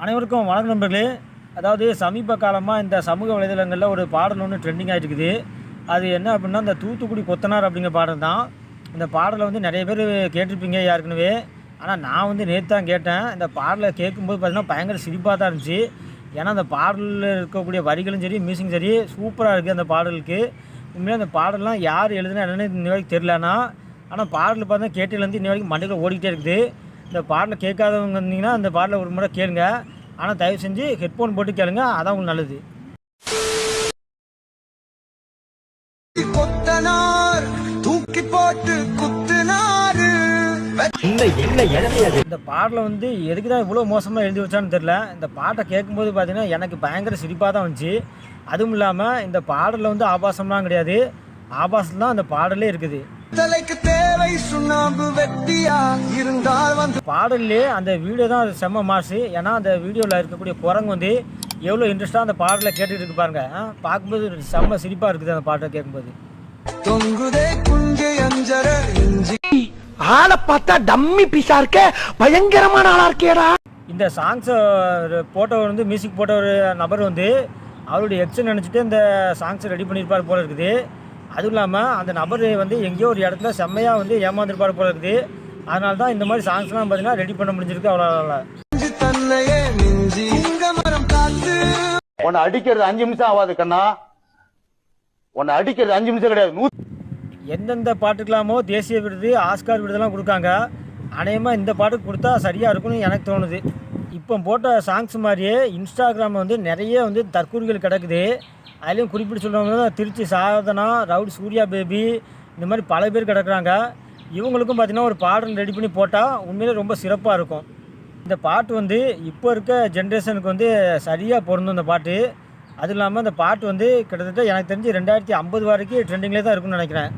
அனைவருக்கும் வணக்கம் நண்பர்களே. அதாவது சமீப காலமாக இந்த சமூக வலைதளங்களில் ஒரு பாடல் ஒன்று ட்ரெண்டிங் ஆகிட்டு இருக்குது அது என்ன அப்படின்னா இந்த தூத்துக்குடி கொத்தனார் அப்படிங்கிற பாடல் தான். இந்த பாடலை வந்து நிறைய பேர் கேட்டிருப்பீங்க ஏற்கனவே. ஆனால் நான் வந்து நேற்று தான் கேட்டேன். இந்த பாடலை கேட்கும்போது பார்த்திங்கன்னா பயங்கர சிரிப்பாக தான் இருந்துச்சு. ஏன்னா அந்த பாடலில் இருக்கக்கூடிய வரிகளும் சரி மியூசிக்கும் சரி சூப்பராக இருக்குது அந்த பாடலுக்கு. உண்மையாக அந்த பாடல்லாம் யார் எழுதுனா என்னென்னு இன்ன வரைக்கும் தெரிலனா ஆனால் பாடல் பார்த்தா கேட்டிலேருந்து இன்ன வரைக்கும் மண்டையில் ஓடிக்கிட்டே இருக்குது. இந்த பாடலை கேட்காதவங்க இருந்தீங்கன்னா அந்த பாடலை ஒரு முறை கேளுங்க. ஆனால் தயவு செஞ்சு ஹெட்ஃபோன் போட்டு கேளுங்க. அதான் உங்களுக்கு நல்லது. தூக்கி போட்டு குத்துனாரு. இந்த பாடலை வந்து எதுக்கு தான் இவ்வளோ மோசமாக எழுதி வச்சான்னு தெரில இந்த பாட்டை கேட்கும்போது பார்த்தீங்கன்னா எனக்கு பயங்கர சிரிப்பாக தான் வந்துச்சு. அதுவும் இல்லாமல் இந்த பாடலில் வந்து ஆபாசம்லாம் கிடையாது. ஆபாசம் தான் அந்த பாடலே இருக்குது. தலைக்கு தேவை சுண்ணாம்பு வெட்டியா இருந்தால் வந்து பாடல்லே அந்த வீடியோ தான் அது செம்ம மாசு. ஏன்னா அந்த வீடியோவில் இருக்கக்கூடிய குரங்கு வந்து எவ்வளோ இன்ட்ரெஸ்ட்டாக அந்த பாடலை கேட்டுட்டு இருக்கு பாருங்க. பார்க்கும்போது செம்ம சிரிப்பாக இருக்குது அந்த பாட்டை கேட்கும்போது. தொங்குதே குஞ்சு அஞ்சர ஆளை பார்த்தா டம்மி பீஸா இருக்க. பயங்கரமான ஆளா இருக்கேடா. இந்த சாங்ஸை போட்டவர் வந்து மியூசிக் போட்ட ஒரு நபர் வந்து அவருடைய எக்ஸ் நினச்சிட்டு இந்த சாங்ஸை ரெடி பண்ணியிருப்பார் போல இருக்குது. அதுவும் இல்லாமல் அந்த நபர் வந்து எங்கேயோ ஒரு இடத்துல செம்மையாக வந்து ஏமாந்துருப்பார் போல இருக்குது. அதனால தான் இந்த மாதிரி சாங்ஸ்லாம் பார்த்தீங்கன்னா ரெடி பண்ண முடிஞ்சிருக்கு அவ்வளோ உன்னை அடிக்கிறது அஞ்சு நிமிஷம் ஆகாது கண்ணா. உன்னை அடிக்கிறது அஞ்சு நிமிஷம் கிடையாது. எந்தெந்த பாட்டுக்கெல்லாமோ தேசிய விருது ஆஸ்கார் விருதெல்லாம் கொடுக்காங்க. அநேகமாக இந்த பாட்டுக்கு கொடுத்தா சரியாக இருக்கும்னு எனக்கு தோணுது. இப்போ போட்ட சாங்ஸ் மாதிரியே இன்ஸ்டாகிராமில் வந்து நிறைய வந்து தற்கூறிகள் கிடக்குது. அதுலேயும் குறிப்பிட்டு சொல்கிறவங்க திருச்சி சாதனா ரவுடி சூர்யா பேபி இந்த மாதிரி பல பேர் கிடக்குறாங்க. இவங்களுக்கும் பார்த்திங்கன்னா ஒரு பாடல் ரெடி பண்ணி போட்டால் உண்மையிலே ரொம்ப சிறப்பாக இருக்கும். இந்த பாட்டு வந்து இப்போ இருக்க ஜென்ரேஷனுக்கு வந்து சரியாக பொருந்தும் இந்த பாட்டு. அதுவும் இல்லாமல் இந்த பாட்டு வந்து கிட்டத்தட்ட எனக்கு தெரிஞ்சு ரெண்டாயிரத்தி ஐம்பது வரைக்கும் ட்ரெண்டிங்லேயே தான் இருக்கும்னு நினைக்கிறேன்.